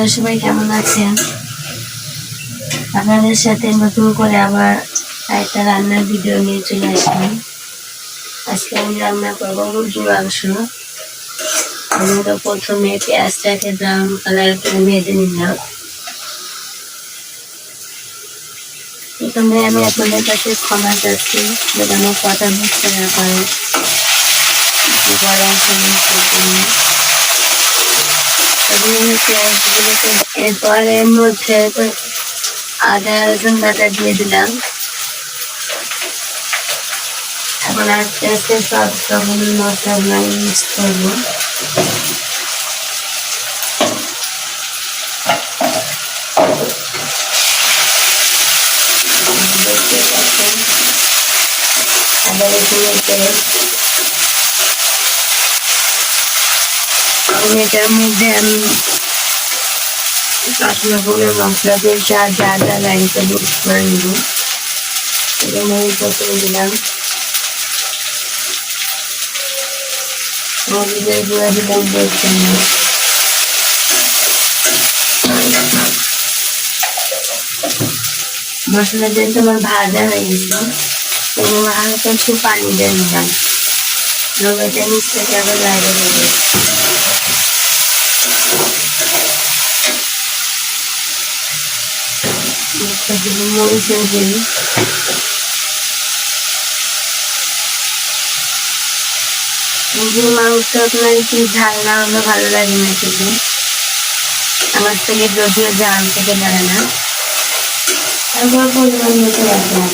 আপনারা সবাই কেমন আছেন? আপনাদের সাথে নতুন করে আবার একটা রান্নার ভিডিও নিয়ে চলে আসলাম। আজকে আমি রান্না করব মুরগির মাংস। আমি তো প্রথমে পেঁয়াজটাকে ব্রাউন কালার করে ভেজে নিলাম। প্রথমে আমি আপনাদের কাছে ক্ষমা চাচ্ছি যদি আমার কথা বুঝতে না পারেন। গরম জন্য এরপর এর মধ্যে আদা রসুন বাটা দিয়ে দিলাম এখন আস্তে আস্তে সব মশলাগুলো মিক্স করব আদা পেস্ট আমি এটার মধ্যে আমি সব রকমের মশলা দিয়ে যা যা যা লাগছে মিক্স করে নিব। এখানে আমি প্রথমে দিলাম। হলুদের গুঁড়া দিলাম দেড় চামচ। মশলা দিয়ে তোমার ভাজা হয়ে গেছিল এবং হালকা একটু পানি দিয়ে নিলাম রোগটা নিচটাকে আবার লাগে দেবে মরিচের গুঁড়ি মুরগির মাংস আপনার একটু ঝাল না হলে ভালো লাগে না কিন্তু আমার থেকে যদিও জাল থেকে লাগে না তারপর পরিমাণ মতো রাখলাম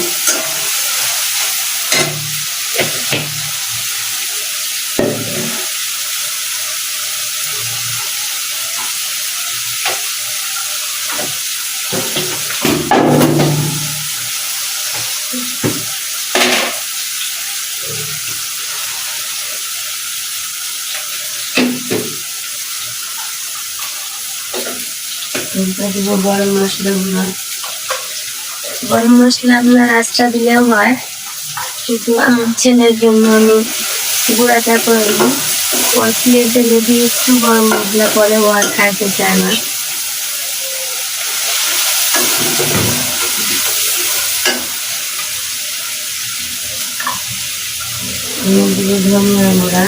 এরপর দিব গরম মশলা গুঁড়ো। গরম মশলা আপনার আঁচটা দিলেও হয়, কিন্তু আমার ছেলের জন্য আমি গুঁড়াটা করব ওর প্লেটে যদি একটু গরম মশলা পরে ও আর খাইতে চায় না। ধনিয়া গুঁড়া।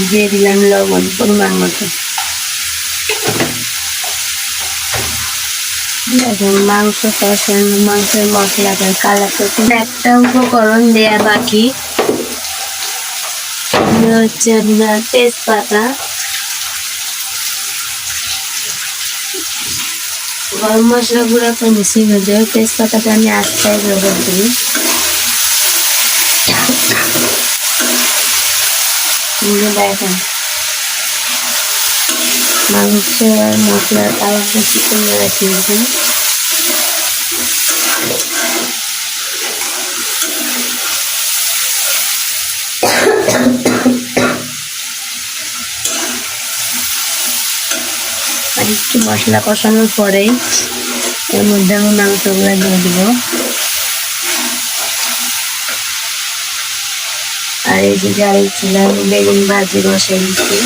দিয়ে দিলাম লবণ, পরিমাণ মতো। মাংস কষানো, মাংসের মশলাটা কালার করতে একটা উপকরণ দেয়া বাকি। হচ্ছে আপনার তেজপাতা। গরম মশলা গুঁড়া মিশিয়ে হয়ে তেজপাতাটা আমি আস্তায় ব্যবহার করি এই যে দেখেন। মাংসের মশলার কালারটা কি সুন্দর রাখিয়েছে আর একটু মশলা কষানোর পরেই এর মধ্যে আমি মাংসগুলো দিয়ে দিব। আর এই যে ছিল বেগুন ভাজি বসে দিচ্ছি।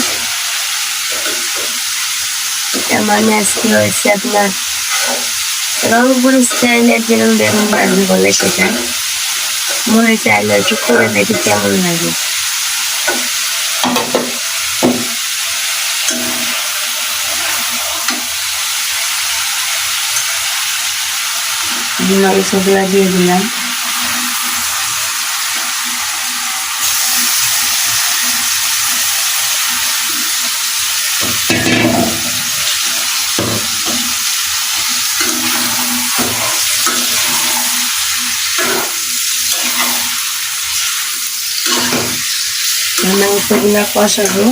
এটা মানে আজকে হয়েছে আপনার রংপুর স্টাইলের যেরকম বেগুন ভাজি বলে সেটা। মনে চাইলে একটু করে দেখি কেমন লাগে। দিয়ে দিলাম। মাংসগুলো কষাবো।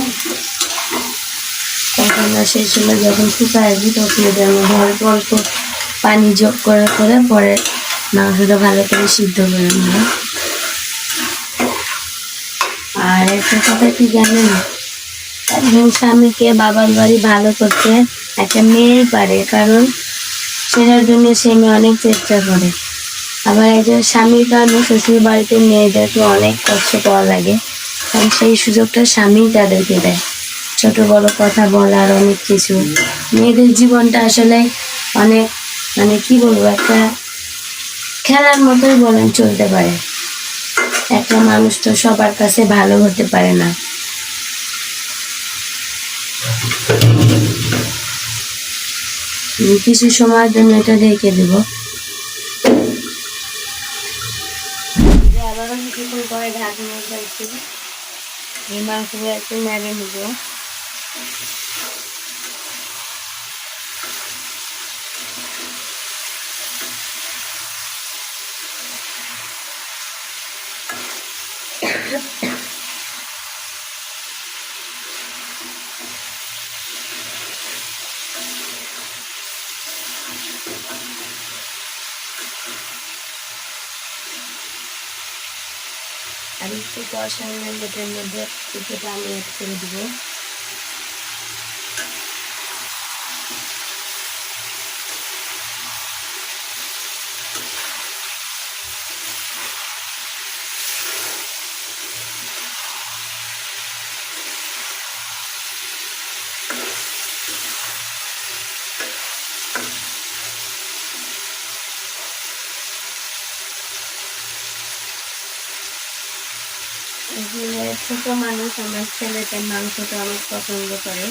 কষানো শেষ হলে যখন শুকায় আসবে তখন এটার মধ্যে অল্প অল্প পানি যোগ করে করে পরে মাংসটা ভালো করে সিদ্ধ করে নেব। আর একটা কথা কি জানেন? একজন স্বামীকে বাবার বাড়ি ভালো করতে একটা মেয়ে পারে, কারণ সেটার জন্য সে মেয়ে অনেক চেষ্টা করে। আবার একজন স্বামীর কারণে শ্বশুর বাড়িতে মেয়েদেরকে অনেক কষ্ট পাওয়া লাগে। কারণ সেই সুযোগটা স্বামী তাদেরকে দেয়। ছোট বড় কথা বলার অনেক কিছু। মেয়েদের জীবনটা আসলে অনেক মানে কি বলব, একটা খেলার মতোই বলেন চলতে পারে। একটা মানুষ তো সবার কাছে ভালো হতে পারে না। কিছু সময়ের জন্য এটা রেখে দেব। আবারও কিছুক্ষণ পরে এই মাংসগুলো একটু মেরে নিব আর একটু কষানোর এটার মধ্যে একটু আমি এড করে দিব। ছোট মানুষ আমার ছেলেদের মাংসটা অনেক পছন্দ করে।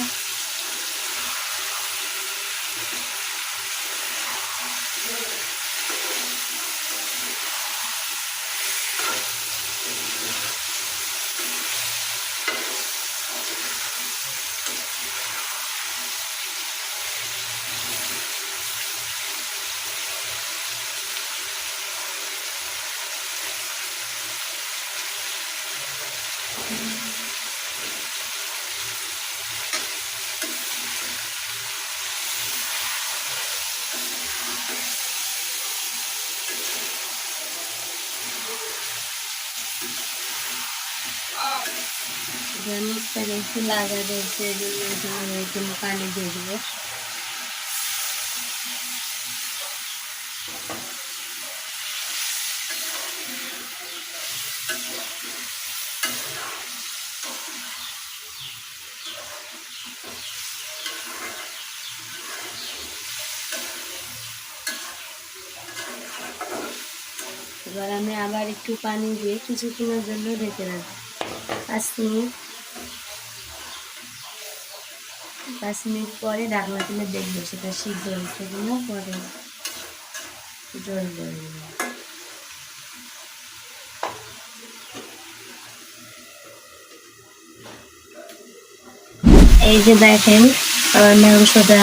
অনেকটা বেশি লাগা দিয়েছে এই জন্য এখানে একটু পানি দিয়ে দেবো এবার আমি আবার একটু পানি দিয়ে কিছুক্ষণের জন্য ঢেকে রাখব পাঁচ মিনিট পাঁচ মিনিট পরে ঢাকনা তুলে দেখব, সেটা সিদ্ধ হয়েছে কিনা, পরে জল করে এই যে দেখেন, আমার মাংসটা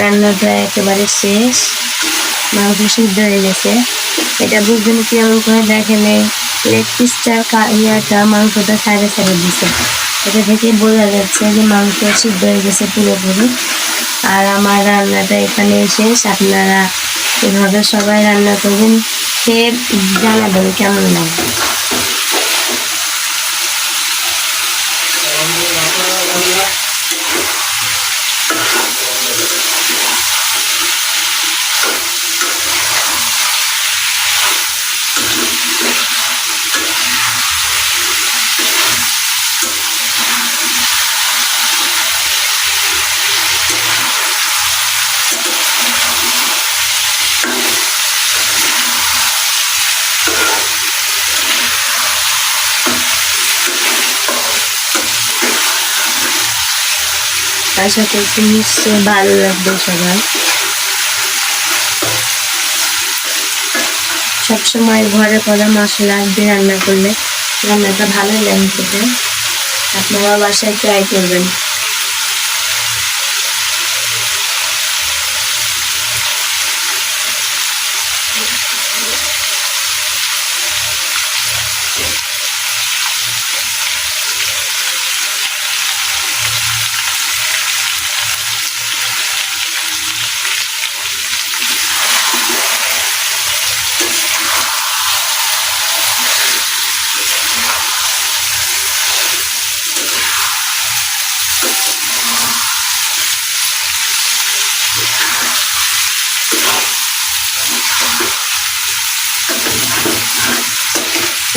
রান্নাটা একেবারে শেষ। মাংস সিদ্ধ হয়ে গেছে। এটা বুঝবেন কেমন করে দেখেন, এই লেগ পিসটার ইয়াটা মাংসটা সাইডে সাইডে দিছে। এটা থেকে বোঝা যাচ্ছে যে মাংস সিদ্ধ হয়ে গেছে পুরোপুরি। আর আমার রান্নাটা এখানে শেষ। আপনারা এভাবে সবাই রান্না করবেন। খেয়ে জানাবেন কেমন লাগে। আশা করছি নিশ্চয়ই ভালো লাগবে সবার সবসময় ঘরে করা মশলা দিয়ে রান্না করলে রান্নাটা ভালো লাগে খেতে। আপনারা বাসায় ট্রাই করবেন।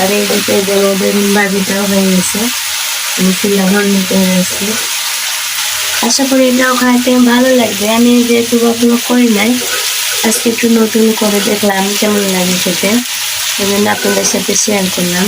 আর এইদিকে যে বেগুন ভাজিটাও হয়ে গেছে, আমি চুলা নিতে গেছি আশা করি এটাও খাইতে ভালো লাগবে। আমি যেহেতু কখনো করি নাই, আজকে একটু নতুন করে দেখলাম কেমন লাগে খেতে। আপনাদের সাথে শেয়ার করলাম।